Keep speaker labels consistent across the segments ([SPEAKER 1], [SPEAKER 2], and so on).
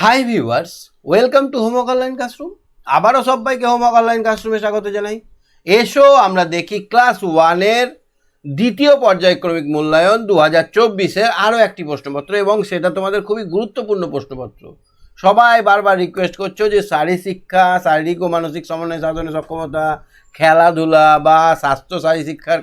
[SPEAKER 1] Hi viewers welcome to homework online classroom আবারও সবাইকে homework online ক্লাসরুমে স্বাগত জানাই। এসো, আমরা দেখি ক্লাস ওয়ানের দ্বিতীয় পর্যায়ক্রমিক মূল্যায়ন দু হাজার চব্বিশের আরও একটি প্রশ্নপত্র এবং সেটা তোমাদের খুবই গুরুত্বপূর্ণ প্রশ্নপত্র। সবাই বারবার রিকোয়েস্ট করছ যে শারীর শিক্ষা, শারীরিক ও মানসিক সমন্বয় সাধনে সক্ষমতা, খেলাধুলা বা স্বাস্থ্য শারী শিক্ষার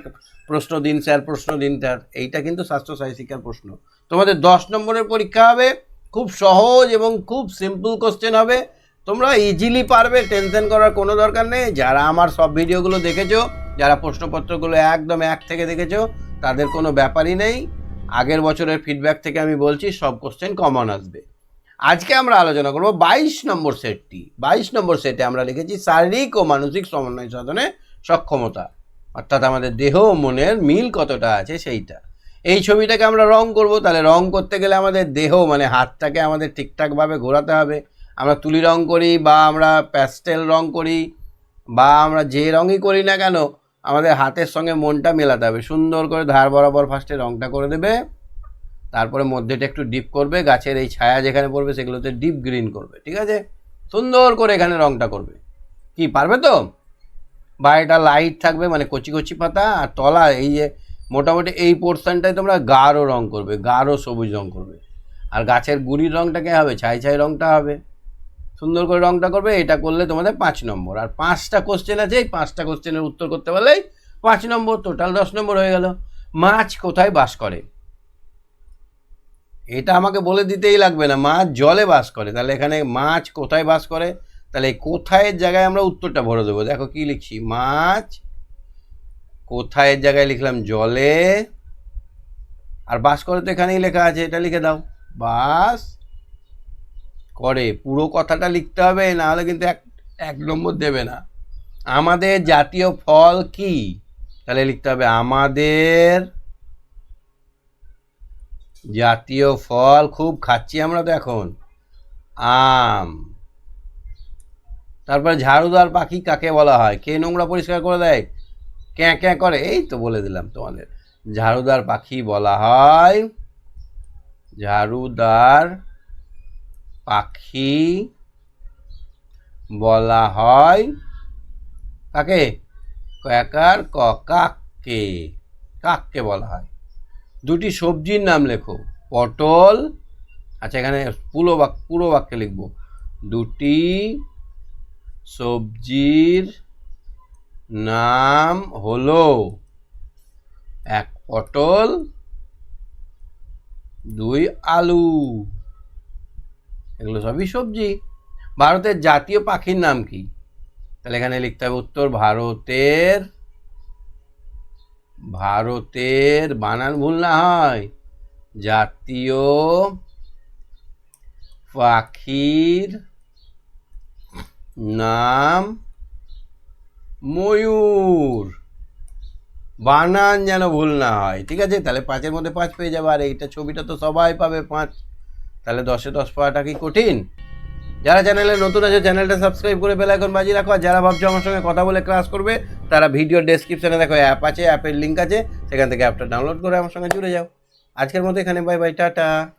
[SPEAKER 1] প্রশ্ন দিন, স্যার, প্রশ্ন দিন, স্যার, এইটা কিন্তু স্বাস্থ্য শারী শিক্ষার প্রশ্ন। তোমাদের দশ নম্বরের পরীক্ষা হবে। খুব সহজ এবং খুব সিম্পল কোশ্চেন হবে। তোমরা ইজিলি পারবে টেনশন করার কোনো দরকার নেই। যারা আমার সব ভিডিওগুলো দেখেছ, যারা প্রশ্নপত্রগুলো একদম এক থেকে দেখেছ, তাদের কোনো ব্যাপারই নেই। আগের বছরের ফিডব্যাক থেকে আমি বলছি, সব কোশ্চেন কমন আসবে। আজকে আমরা আলোচনা করব বাইশ নম্বর সেটটি বাইশ নম্বর সেটে আমরা লিখেছি শারীরিক ও মানসিক সমন্বয় সাধনে সক্ষমতা। অর্থাৎ আমাদের দেহ ও মনের মিল কতটা আছে সেইটা। এই ছবিটাকে আমরা রং করব, তাহলে রং করতে গেলে আমাদের দেহ মানে হাতটাকে আমাদের ঠিকঠাকভাবে ঘোরাতে হবে। আমরা তুলি রং করি বা আমরা প্যাস্টেল রং করি বা আমরা যে রঙই করি না কেন, আমাদের হাতের সঙ্গে মনটা মেলাতে হবে। সুন্দর করে ধার বরাবর ফার্স্টে রংটা করে দেবে। তারপরে মধ্যেটা একটু ডিপ করবে, গাছের এই ছায়া যেখানে পড়বে সেগুলোতে ডিপ গ্রিন করবে, ঠিক আছে? সুন্দর করে এখানে রংটা করবে। কি, পারবে তো? বা এটা লাইট থাকবে মানে কচি কচি পাতা আর তলা এই যে মোটামুটি এই পোর্শনটায় তোমরা গাঢ় রং করবে, গাঢ় সবুজ রং করবে। আর গাছের গুড়ির রংটাকে হবে? ছাই ছাই রংটা হবে। সুন্দর করে রংটা করবে, এটা করলে তোমাদের পাঁচ নম্বর। আর পাঁচটা কোশ্চেন আছে, এই পাঁচটা কোশ্চেনের উত্তর করতে পারলেই পাঁচ নম্বর টোটাল দশ নম্বর হয়ে গেল। মাছ কোথায় বাস করে? এটা আমাকে বলে দিতেই লাগবে না, মাছ জলে বাস করে। তাহলে এখানে মাছ কোথায় বাস করে? তাহলে এই কোথায়ের জায়গায় আমরা উত্তরটা ভরে দেবো। দেখো কি লিখছি, মাছ কোথায়ের জায়গায় লিখলাম জলে, আর বাস করে তো এখানেই লেখা আছে, এটা লিখে দাও। বাস করে, পুরো কথাটা লিখতে হবে না হলে কিন্তু এক এক নম্বর দেবে না। আমাদের জাতীয় ফল কি? তাহলে লিখতে হবে, আমাদের জাতীয় ফল খুব খাচ্ছি আমরা তো এখন, আম। তারপরে ঝাড়ুদার পাখি কাকে বলা হয়? কে নোংরা পরিষ্কার করে দেয়? ক্যাঁ ক্যাঁ করে, এই তো বলে দিলাম তোমাদের। ঝাড়ুদার পাখি বলা হয়, ঝাড়ুদার পাখি বলা হয় কাকে? কয়াকার ক কাককে কাককে বলা হয়। দুটি সবজির নাম লেখো, পটল আচ্ছা এখানে পুরো বাক, পুরো বাক্যে লিখব। দুটি সবজির নাম হলো এক পটল, দুই আলু। এগুলো সবই সবজি। ভারতের জাতীয় পাখির নাম কি? তাহলে এখানে লিখতে হবে উত্তর, ভারতের ভারতের বানান ভুল না হয়। জাতীয় পাখির নাম ময়ূর। বানান যেন ভুল না হয়। ঠিক আছে? তাহলে পাঁচের মধ্যে পাঁচ পেয়ে যাবে। আর এইটা ছবিটা তো সবাই পাবে পাঁচ। তাহলে দশে দশ পাওয়াটা কি কঠিন? যারা চ্যানেলে নতুন আছে চ্যানেলটা সাবস্ক্রাইব করে বেল আইকন বাজিয়ে রাখো। আর যারা ভাবছ আমার সঙ্গে কথা বলে ক্লাস করবে, তারা ভিডিও ডেসক্রিপশনে দেখো অ্যাপ আছে অ্যাপের লিঙ্ক আছে। সেখান থেকে অ্যাপটা ডাউনলোড করে আমার সঙ্গে জুড়ে যাও। আজকের মতো এখানে বাই বাই টাটা।